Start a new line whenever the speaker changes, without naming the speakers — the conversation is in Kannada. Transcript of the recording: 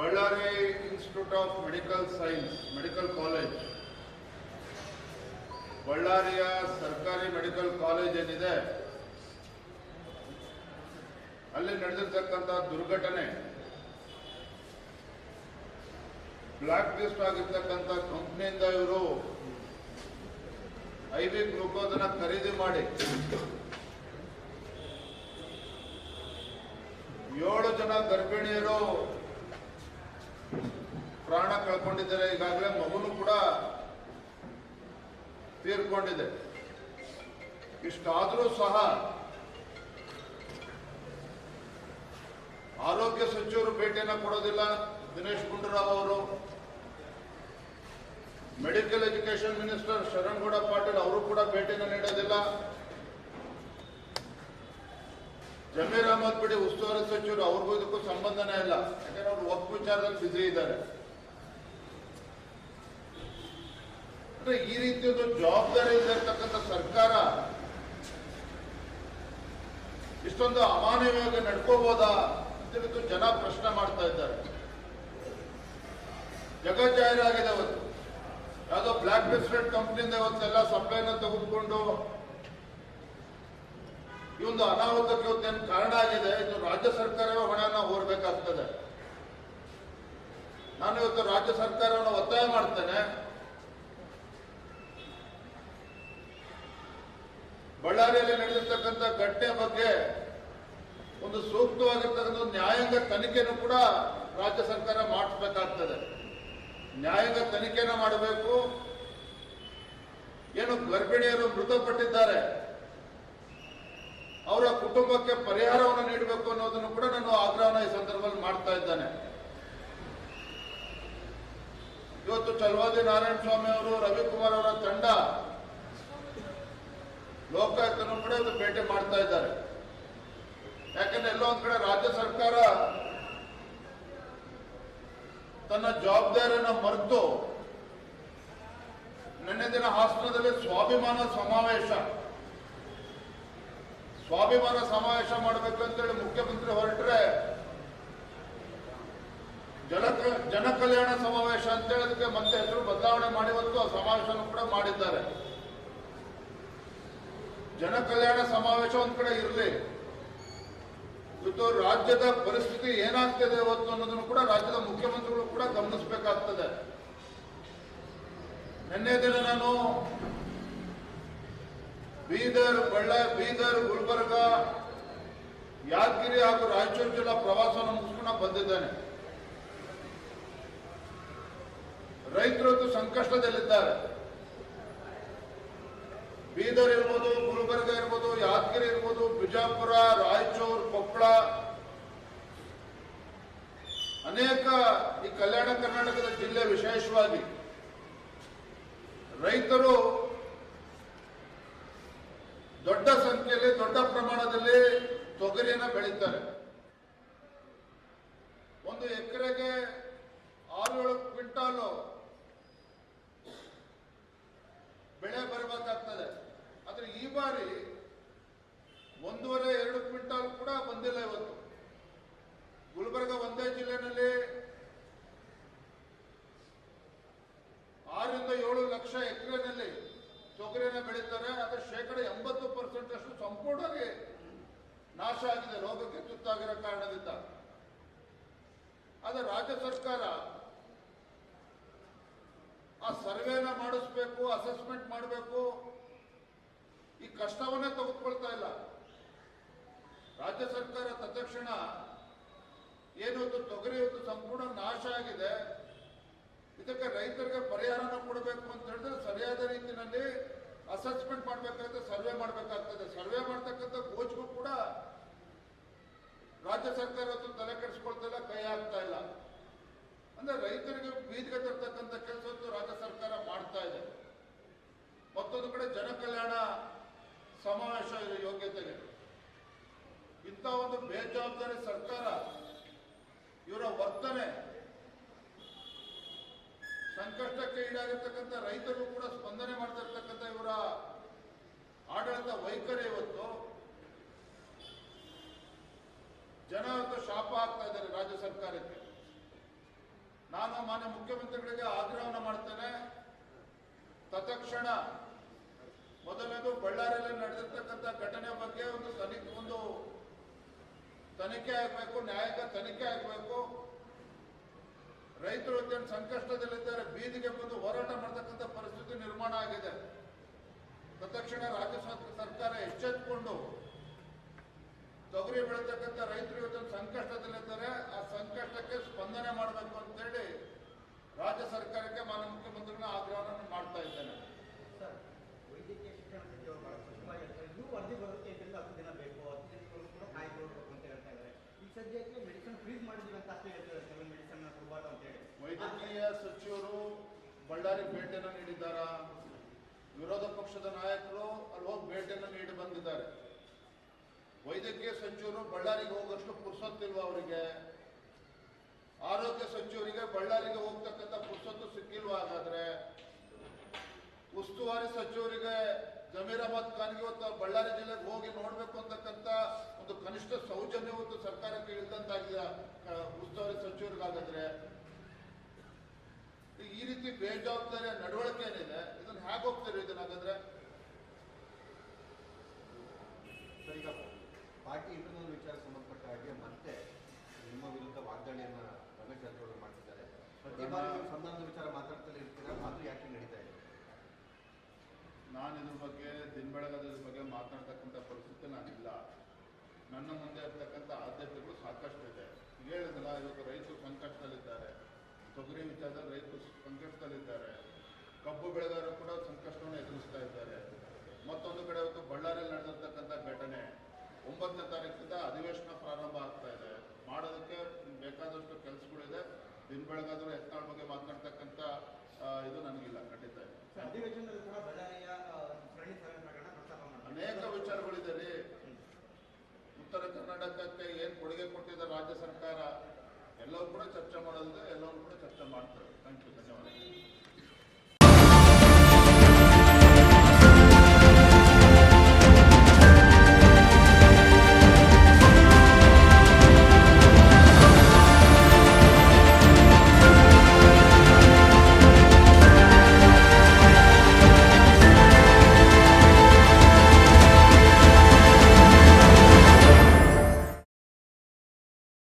Ballari institute of medical science medical college ಬಳ್ಳಾರಿಯ ಸರ್ಕಾರಿ ಮೆಡಿಕಲ್ ಕಾಲೇಜ್ ಏನಿದೆ? ಅಲ್ಲಿ ನಡೆದಿರ್ತಕ್ಕಂಥ ದುರ್ಘಟನೆ. ಬ್ಲಾಕ್ ಲಿಸ್ಟ್ ಆಗಿರ್ತಕ್ಕಂಥ ಕಂಪ್ನಿಯಿಂದ ಇವರು ಐ ವಿ ಗ್ಲುಕೋಸನ್ನ ಖರೀದಿ ಮಾಡಿ. ಏಳು ಜನ ಗರ್ಭಿಣಿಯರು ಪ್ರಾಣ ಕಳ್ಕೊಂಡಿದ್ದಾರೆ, ಈಗಾಗಲೇ ಮಗುನು ಕೂಡ ತೀರ್ಕೊಂಡಿದೆ. ಇಷ್ಟಾದರೂ ಸಹ ಆರೋಗ್ಯ ಸಚಿವರು ಭೇಟಿಯನ್ನು ಕೊಡೋದಿಲ್ಲ. ದಿನೇಶ್ ಗುಂಡೂರಾವ್ ಅವರು, medical education minister Sharanagouda Patil ಅವರು ಕೂಡ ಭೇಟಿಯನ್ನು ನೀಡೋದಿಲ್ಲ. ಜಮೀರ್ ಅಹಮದ್ ಬಿಡಿ ಉಸ್ತುವಾರಿ ಸಚಿವರು, ಅವ್ರಿಗೂ ಇದಕ್ಕೂ ಸಂಬಂಧನೇ ಇಲ್ಲ. ಯಾಕಂದ್ರೆ ಅವರು ಒಪ್ಪು ವಿಚಾರದಲ್ಲಿ ಬಿಸಿ ಇದ್ದಾರೆ ಅಂದ್ರೆ ಈ ರೀತಿ ಒಂದು ಜವಾಬ್ದಾರಿ ಇರ್ತಕ್ಕಂಥ ಸರ್ಕಾರ ಇಷ್ಟೊಂದು ಅಮಾನವೀಯವಾಗಿ ನಡ್ಕೋಬೋದಾ ಅಂತ ಇವತ್ತು ಜನ ಪ್ರಶ್ನೆ ಮಾಡ್ತಾ ಇದ್ದಾರೆ. ಜಗಜ್ಜಾಹೀರಾಗಿದೆ ಅವತ್ತು. ಯಾವುದೋ ಬ್ಲಾಕ್ ಬಿಸ್ಕೆಟ್ ಕಂಪ್ನಿಯಿಂದ ಇವತ್ತೆಲ್ಲ ಸಪ್ಲೈನ ತೆಗೆದುಕೊಂಡು ಈ ಒಂದು ಅನಾಹುತಕ್ಕೆ ಇವತ್ತೇನು ಕಾರಣ ಆಗಿದೆ? ಇದು ರಾಜ್ಯ ಸರ್ಕಾರವೇ ಹೊಣೆಯನ್ನ ಹೋರ್ಬೇಕಾಗ್ತದೆ. ನಾನು ಇವತ್ತು ರಾಜ್ಯ ಸರ್ಕಾರವನ್ನು ಒತ್ತಾಯ ಮಾಡ್ತೇನೆ. ಬಳ್ಳಾರಿಯಲ್ಲಿ ನಡೆದಿರ್ತಕ್ಕಂಥ ಘಟನೆ ಬಗ್ಗೆ ಒಂದು ಸೂಕ್ತವಾಗಿರ್ತಕ್ಕಂಥ ನ್ಯಾಯಾಂಗ ತನಿಖೆಯನ್ನು ಕೂಡ ರಾಜ್ಯ ಸರ್ಕಾರ ಮಾಡಿಸ್ಬೇಕಾಗ್ತದೆ. ನ್ಯಾಯಾಂಗ ತನಿಖೆನ ಮಾಡಬೇಕು. ಏನು ಗರ್ಭಿಣಿಯರು ಮೃತಪಟ್ಟಿದ್ದಾರೆ. ಅವರ ಕುಟುಂಬಕ್ಕೆ ಪರಿಹಾರವನ್ನು ನೀಡಬೇಕು ಅನ್ನೋದನ್ನು ಕೂಡ ನಾನು ಆಗ್ರಹನ ಈ ಸಂದರ್ಭದಲ್ಲಿ ಮಾಡ್ತಾ ಇದ್ದೇನೆ. ಇವತ್ತು ಚಲವಾದಿ ನಾರಾಯಣ ಸ್ವಾಮಿ ಅವರು, ರವಿಕುಮಾರ್ ಅವರ ತಂಡ ಲೋಕಾಯುಕ್ತನು ಕೂಡ ಇವತ್ತು ಭೇಟಿ ಮಾಡ್ತಾ ಇದ್ದಾರೆ. ಯಾಕಂದ್ರೆ ಎಲ್ಲೋ ಒಂದ್ ಕಡೆ ರಾಜ್ಯ ಸರ್ಕಾರ ತನ್ನ ಜವಾಬ್ದಾರಿಯನ್ನು ಮರೆತು ನಿನ್ನೆ ದಿನ ಹಾಸನದಲ್ಲಿ ಸ್ವಾಭಿಮಾನ ಸಮಾವೇಶ. ಸ್ವಾಭಿಮಾನ ಸಮಾವೇಶ ಮಾಡಬೇಕು ಅಂತೇಳಿ ಮುಖ್ಯಮಂತ್ರಿ ಹೊರಟ್ರೆ ಜನ ಜನಕಲ್ಯಾಣ ಸಮಾವೇಶ ಅಂತೇಳಿ ಅದಕ್ಕೆ ಮತ್ತೆ ಹೆಸರು ಬದಲಾವಣೆ ಮಾಡಿ ಇವತ್ತು ಆ ಸಮಾವೇಶನೂ ಕೂಡ ಮಾಡಿದ್ದಾರೆ. ಜನ ಕಲ್ಯಾಣ ಸಮಾವೇಶ ಒಂದ್ ಕಡೆ ಇರಲಿ. ಇವತ್ತು ರಾಜ್ಯದ ಪರಿಸ್ಥಿತಿ ಏನಾಗ್ತದೆ ಇವತ್ತು ಅನ್ನೋದನ್ನು ಕೂಡ ರಾಜ್ಯದ ಮುಖ್ಯಮಂತ್ರಿಗಳು ಕೂಡ ಗಮನಿಸಬೇಕಾಗ್ತದೆ. ನಿನ್ನೆ ದಿನ ನಾನು ಬೀದರ್ ಬಳ್ಳಾರಿ ಬೀದರ್, ಗುಲ್ಬರ್ಗ, ಯಾದಗಿರಿ ಹಾಗೂ ರಾಯಚೂರು ಜಿಲ್ಲಾ ಪ್ರವಾಸವನ್ನು ಮುಗಿಸ್ಕೊಂಡು ಬಂದಿದ್ದೇನೆ. ರೈತರು ಸಂಕಷ್ಟದಲ್ಲಿದ್ದಾರೆ. ಬೀದರ್ ಇರ್ಬೋದು, ಗುಲ್ಬರ್ಗ ಇರ್ಬೋದು, ಯಾದಗಿರಿ ಇರ್ಬೋದು, ಬಿಜಾಪುರ, ರಾಯಚೂರು, ಕೊಪ್ಪಳ, ಅನೇಕ ಈ ಕಲ್ಯಾಣ ಕರ್ನಾಟಕದ ಜಿಲ್ಲೆ ವಿಶೇಷವಾಗಿ ರೈತರು ದೊಡ್ಡ ಸಂಖ್ಯೆಯಲ್ಲಿ, ದೊಡ್ಡ ಪ್ರಮಾಣದಲ್ಲಿ ತೊಗರಿಯನ್ನು ಬೆಳೀತಾರೆ ಒಂದು ಎಕರೆಗೆ ಆರು ಏಳು ಕ್ವಿಂಟಾಲು ಬೆಳೆ ಬರಬೇಕಾಗ್ತದೆ ಆದ್ರೆ ಈ ಬಾರಿ ಒಂದೂವರೆ, ಎರಡು ಕ್ವಿಂಟಾಲ್ ಕೂಡ ಬಂದಿಲ್ಲ ಇವತ್ತು. ಗುಲ್ಬರ್ಗ ಒಂದೇ ಜಿಲ್ಲೆನಲ್ಲಿ ಆರರಿಂದ ಏಳು ಲಕ್ಷ ಎಕರೆನಲ್ಲಿ ತೊಗರಿನ ಬೆಳೀತಾರೆ. ಅದರ ಶೇಕಡ ಎಂಬತ್ತು ಪರ್ಸೆಂಟ್ ಅಷ್ಟು ಸಂಪೂರ್ಣವಾಗಿ ನಾಶ ಆಗಿದೆ. ರೋಗಕ್ಕೆ ತುತ್ತಾಗಿರೋ ಕಾರಣದಿಂದ. ಆದರೆ ರಾಜ್ಯ ಸರ್ಕಾರ ಆ ಸರ್ವೇನ ಮಾಡಿಸ್ಬೇಕು ಅಸೆಸ್ಮೆಂಟ್ ಮಾಡಬೇಕು ಈ ಕಷ್ಟವನ್ನೇ ತೆಗೆದುಕೊಳ್ತಾ ಇಲ್ಲ ರಾಜ್ಯ ಸರ್ಕಾರ ತಕ್ಷಣ ಏನು ಇವತ್ತು ತೊಗರಿ ಇವತ್ತು ಸಂಪೂರ್ಣ ನಾಶ ಆಗಿದೆ. ಇದಕ್ಕೆ ರೈತರಿಗೆ ಪರಿಹಾರನ ಕೊಡಬೇಕು ಅಂತ ಹೇಳಿದ್ರೆ ಸರಿಯಾದ ರೀತಿಯಲ್ಲಿ ಅಸೆಸ್ಮೆಂಟ್ ಮಾಡಬೇಕಾಗುತ್ತೆ ಸರ್ವೆ ಮಾಡಬೇಕಾಗ್ತದೆ. ಸರ್ವೆ ಮಾಡ್ತಕ್ಕಂಥ ಕೋಚ್ಗೂ ಕೂಡ ರಾಜ್ಯ ಸರ್ಕಾರ ಇವತ್ತು ತಲೆ ಕೆಡಿಸ್ಕೊಳ್ತಾ ಇಲ್ಲ ಕೈ ಹಾಕ್ತಾ ಇಲ್ಲ. ಅಂದ್ರೆ ರೈತರಿಗೆ ಬೀದಿಗೆ ತರ್ತಕ್ಕಂಥ ಕೆಲಸ ರಾಜ್ಯ ಸರ್ಕಾರ ಮಾಡ್ತಾ ಇದೆ. ಮತ್ತೊಂದು ಕಡೆ ಜನಕಲ್ಯಾಣ ಸಮಾವೇಶ ಯೋಗ್ಯತೆಗೆ. ಇಂಥ ಒಂದು ಬೇಜವಾಬ್ದಾರಿ ಸರ್ಕಾರ, ಇವರ ವರ್ತನೆ ಸಂಕಷ್ಟಕ್ಕೆ ಈಡಾಗಿರ್ತಕ್ಕಂಥ ರೈತರು ಕೂಡ ಸ್ಪಂದನೆ ಮಾಡ್ತಾ ಇರ್ತಕ್ಕಂಥ ಇವರ ಆಡಳಿತ ವೈಖರಿ ಇವತ್ತು. ಜನ ಇವತ್ತು ಶಾಪ ಆಗ್ತಾ ಇದ್ದಾರೆ ರಾಜ್ಯ ಸರ್ಕಾರಕ್ಕೆ. ನಾನು ಮಾನ್ಯ ಮುಖ್ಯಮಂತ್ರಿಗಳಿಗೆ ಆಗ್ರಹವನ್ನು ಮಾಡ್ತೇನೆ. ತತ್ಕ್ಷಣ ಮೊದಲನೇದು ಬಳ್ಳಾರಿಯಲ್ಲಿ ನಡೆದಿರ್ತಕ್ಕಂಥ ಘಟನೆ ಬಗ್ಗೆ ಒಂದು ತನಿಖೆ ಒಂದು ತನಿಖೆ ಆಗಬೇಕು, ನ್ಯಾಯಾಂಗ ತನಿಖೆ ಆಗಬೇಕು. ರೈತರು ಅತ್ಯಂತ ಸಂಕಷ್ಟದಲ್ಲಿದ್ದಾರೆ, ಬೀದಿಗೆ ಬಂದು ಹೋರಾಟ ಮಾಡತಕ್ಕಂಥ ಪರಿಸ್ಥಿತಿ ನಿರ್ಮಾಣ ಆಗಿದೆ. ತತ್ಕ್ಷಣ ರಾಜ್ಯ ಸರ್- ಸರ್ಕಾರ ಎಚ್ಚೆತ್ತುಕೊಂಡು ತೊಗರಿ ಬೆಳೀತಕ್ಕಂಥ ರೈತರು ಇವತ್ತು ಸಂಕಷ್ಟದಲ್ಲಿದ್ದಾರೆ. ಆ ಸಂಕಷ್ಟಕ್ಕೆ ಸ್ಪಂದನೆ ಮಾಡಬೇಕು ಅಂತೇಳಿ ರಾಜ್ಯ ಸರ್ಕಾರಕ್ಕೆ ಮಾನ್ಯ ಮುಖ್ಯಮಂತ್ರಿಗಳ ಆಗ್ರಹವನ್ನು ಮಾಡ್ತಾ ಇದ್ದೇನೆ
ಸರ್ ವೈದ್ಯಕೀಯ ಶಿಕ್ಷಣ ಸಚಿವರು ಬಹಳ ಸ್ಪಷ್ಟವಾಗಿ ಹೇಳ್ತಾರೆ ಇನ್ನೂ ವರದಿ ಬರುತ್ತೆ ಇದರಿಂದ ಹತ್ತು ದಿನ ಬೇಕು ಹತ್ತು ದಿನಗಳು ಕೂಡ ಕಾಯ್ದುಕೊಳ್ಬೇಕು ಅಂತ ಹೇಳ್ತಾ ಇದ್ದಾರೆ ಈ ಸದ್ಯಕ್ಕೆ ಮೆಡಿಸಿನ್ ಫ್ರೀಸ್ ಮಾಡಿದೀವಿ ಅಂತ ಅಷ್ಟೇ ಹೇಳ್ತಾರೆ ಕೆಲವು ಮೆಡಿಸಿನ್ ಕೊಡಬಾರ್ದು
ವೈದ್ಯಕೀಯ ಸಚಿವರು ಬಳ್ಳಾರಿ ಭೇಟಿಯನ್ನು ನೀಡಿದ್ದಾರಾ. ವಿರೋಧ ಪಕ್ಷದ ನಾಯಕರು ಅಲ್ಲಿ ಹೋಗಿ ಭೇಟಿಯನ್ನು ನೀಡಿ ಬಂದಿದ್ದಾರೆ. ವೈದ್ಯಕೀಯ ಸಚಿವರು ಬಳ್ಳಾರಿಗೆ ಹೋಗೋಷ್ಟು ಪುರ್ಸೊತ್ತಿಲ್ವ ಅವರಿಗೆ? ಆರೋಗ್ಯ ಸಚಿವರಿಗೆ ಬಳ್ಳಾರಿಗೆ ಹೋಗ್ತಕ್ಕಂಥ ಪುರ್ಸೊತ್ತು ಸಿಕ್ಕಿಲ್ವಾ ಹಾಗಾದ್ರೆ? ಉಸ್ತುವಾರಿ ಸಚಿವರಿಗೆ ಜಮೀರ್ ಅಹಮದ್ ಖಾನ್ಗೆ ಇವತ್ತು ಬಳ್ಳಾರಿ ಜಿಲ್ಲೆಗೆ ಹೋಗಿ ನೋಡ್ಬೇಕು ಅಂತಕ್ಕಂಥ ಒಂದು ಕನಿಷ್ಠ ಸೌಜನ್ಯ ಸರ್ಕಾರ ಸರ್ಕಾರಕ್ಕೆ ಇಲ್ದಂತಾಗಿದೆ ಆ, ಉಸ್ತುವಾರಿ ಸಚಿವರಿಗಾಗಿದ್ರೆ ಈ ರೀತಿ ಬೇಜವಾಬ್ದಾರಿಯ ನಡವಳಿಕೆ ಏನಿದೆ ಇದನ್ನ ಹೇಗೆ ಹೋಗ್ತಾರೆ ಇದನ್ನ ಹಾಗಾದ್ರೆ?
ಸರ್ ಈಗ ಪಾರ್ಟಿ ಇಂಟರ್ನಲ್ ವಿಚಾರ ಸಂಬಂಧಪಟ್ಟ ಹಾಗೆ ಮತ್ತೆ ನಿಮ್ಮ ವಿರುದ್ಧ ವಾಗ್ದಾಳಿಯನ್ನ ರಮೇಶ್ ಜಾರಕಿಹೊಳಿ ಮಾಡ್ತಿದ್ದಾರೆ. ಪ್ರತಿ ಬಾರಿ ಸಂಬಂಧ ಸಂಧಾನದ ವಿಚಾರ ಮಾತಾಡ್ತಲೇ ಇರ್ತೀರಾ? ಅದು ಯಾಕೆ ನಡೀತಾ ಇದೆ
ನಾನು ಇದ್ರ ಬಗ್ಗೆ ದಿನ ಬೆಳಗಾದ ಬಗ್ಗೆ ಮಾತನಾಡ್ತಕ್ಕಂಥ ಪರಿಸ್ಥಿತಿ ನಾನಿಲ್ಲ. ನನ್ನ ಮುಂದೆ ಇರ್ತಕ್ಕಂಥ ಆದ್ಯತೆಗಳು ಸಾಕಷ್ಟು ಇದೆ. ಈಗ ಹೇಳಿದ್ನಲ್ಲ ಇವತ್ತು ರೈತರು ಸಂಕಷ್ಟದಲ್ಲಿದ್ದಾರೆ. ತೊಗರಿ ವಿಚಾರದಲ್ಲಿ ರೈತರು ಸಂಕಷ್ಟದಲ್ಲಿದ್ದಾರೆ. ಕಬ್ಬು ಬೆಳೆಗಾರರು ಕೂಡ ಸಂಕಷ್ಟವನ್ನು ಎದುರಿಸ್ತಾ ಇದ್ದಾರೆ. ಮತ್ತೊಂದು ಕಡೆ ಇವತ್ತು ಬಳ್ಳಾರಿಯಲ್ಲಿ ನಡೆದಿರ್ತಕ್ಕಂಥ ಘಟನೆ. ಒಂಬತ್ತನೇ ತಾರೀಕಿಂದ ಅಧಿವೇಶನ ಪ್ರಾರಂಭ ಆಗ್ತಾ ಇದೆ. ಮಾಡೋದಕ್ಕೆ ಬೇಕಾದಷ್ಟು ಕೆಲಸಗಳಿದೆ ದಿನ ಬೆಳಗಾದರೂ ಎತ್ತಾಳ ಬಗ್ಗೆ ಮಾತನಾಡ್ತಕ್ಕಂಥ ಇದು ನನಗಿಲ್ಲ. ಖಂಡಿತ. ಅನೇಕ ವಿಚಾರಗಳಿದೆ ರೀ. ಉತ್ತರ ಕರ್ನಾಟಕಕ್ಕೆ ಏನು ಕೊಡುಗೆ ಕೊಟ್ಟಿದೆ ರಾಜ್ಯ ಸರ್ಕಾರ, ಎಲ್ಲರೂ ಕೂಡ ಚರ್ಚೆ ಮಾಡೋದಿದೆ ಎಲ್ಲರೂ ಕೂಡ ಚರ್ಚೆ ಮಾಡ್ತಾರೆ. ಥ್ಯಾಂಕ್ ಯು ಧನ್ಯವಾದ